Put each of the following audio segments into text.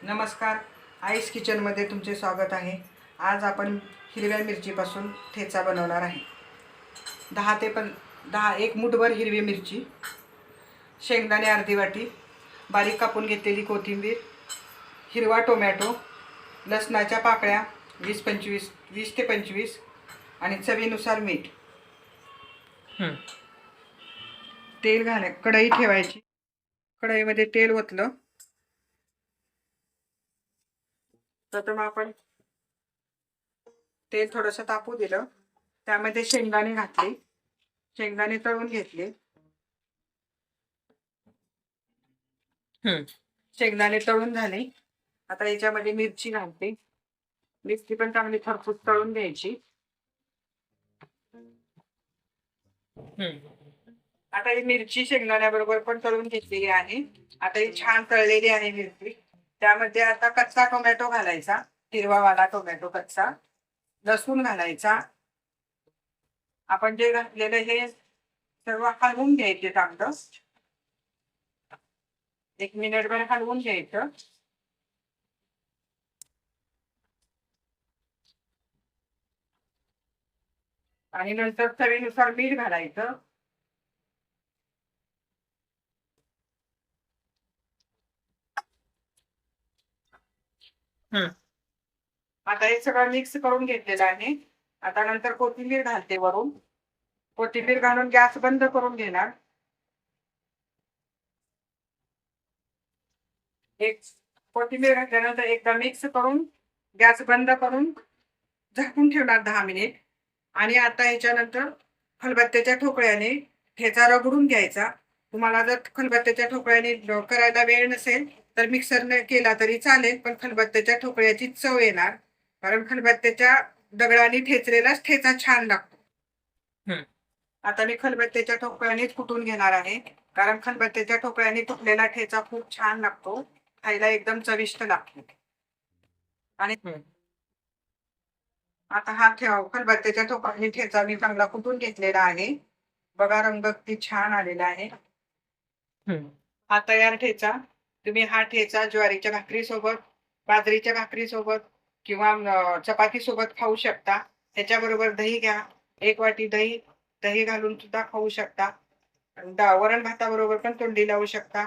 नमस्कार. आईस किचनमध्ये तुमचे स्वागत आहे. आज आपण हिरव्या मिरचीपासून ठेचा बनवणार आहे. दहा ते पण दहा एक मुठभर हिरवी मिरची शेंगदाणे अर्धी वाटी बारीक कापून घेतलेली कोथिंबीर हिरवा टोमॅटो लसणाच्या पाकळ्या वीस पंचवीस वीस ते पंचवीस आणि चवीनुसार मीठ. तेल घालाय कढई ठेवायची. कढईमध्ये तेल ओतलं. प्रथम आपण तेल थोडंसं तापू दिलं. त्यामध्ये शेंगदाणे घातले. शेंगदाणे तळून घेतले. शेंगदाणे तळून झाले. आता याच्यामध्ये मिरची घालते. मिरची पण चांगली खरपूस तळून घ्यायची. आता ही मिरची शेंगदाण्याबरोबर पण तळून घेतलेली आहे. आता ही छान तळलेली आहे मिरची. त्यामध्ये आता कच्चा टोमॅटो घालायचा. हिरवावाला टोमॅटो कच्चा. लसूण घालायचा. आपण जे घातलेलं हे सर्व हलवून घ्यायचे चांगलं. एक मिनिटभर हलवून घ्यायचं. आणि नंतर चवीनुसार मीठ घालायचं. आता हे सगळं मिक्स करून घेतलेलं आहे. आता नंतर कोथिंबीर घालते वरून. कोथिंबीर घालून गॅस बंद करून घेणार. एक कोथिंबीर घातल्यानंतर एकदा मिक्स करून गॅस बंद करून झाकून ठेवणार दहा मिनिट आणि आता ह्याच्यानंतर खलबत्त्याच्या ठोकळ्याने ठेचा रगडून घ्यायचा. तुम्हाला जर खलबत्त्याच्या ठोकळ्याने करायला वेळ नसेल तर मिक्सरने केला तरी चालेल पण खलबत्त्याच्या ठोकळ्याची चव येणार. कारण खलबत्त्याच्या दगडाने ठेचलेलाच ठेचा छान लागतो. आता मी खलबत्त्याच्या ठोकळ्यानेच कुटून घेणार आहे. कारण खलबत्त्याच्या ठोकळ्याने तुटलेला ठेचा खूप छान लागतो. खायला एकदम चविष्ट लागतो. आणि आता हा ठेव. खलबत्त्याच्या ठोकळ्याने ठेचा मी चांगला कुटून घेतलेला आहे. बघा रंग किती छान आलेला आहे. हा तयार ठेचा. तुम्ही हा ठेचा ज्वारीच्या भाकरीसोबत बाजरीच्या भाकरीसोबत किंवा चपाती सोबत खाऊ शकता. त्याच्याबरोबर दही घ्या. एक वाटी दही दही घालून सुद्धा खाऊ शकता. दा- वरण भाताबरोबर पण तोंडी लावू शकता.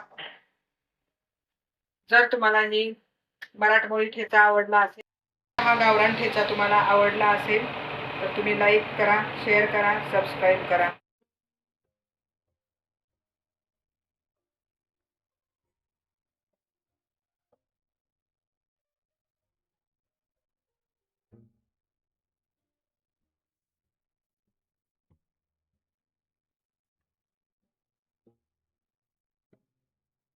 जर तुम्हाला ही मराठमोळी ठेचा आवडला असेल हा गावरान ठेचा तुम्हाला आवडला असेल तर तुम्ही लाईक करा शेअर करा सबस्क्राईब करा.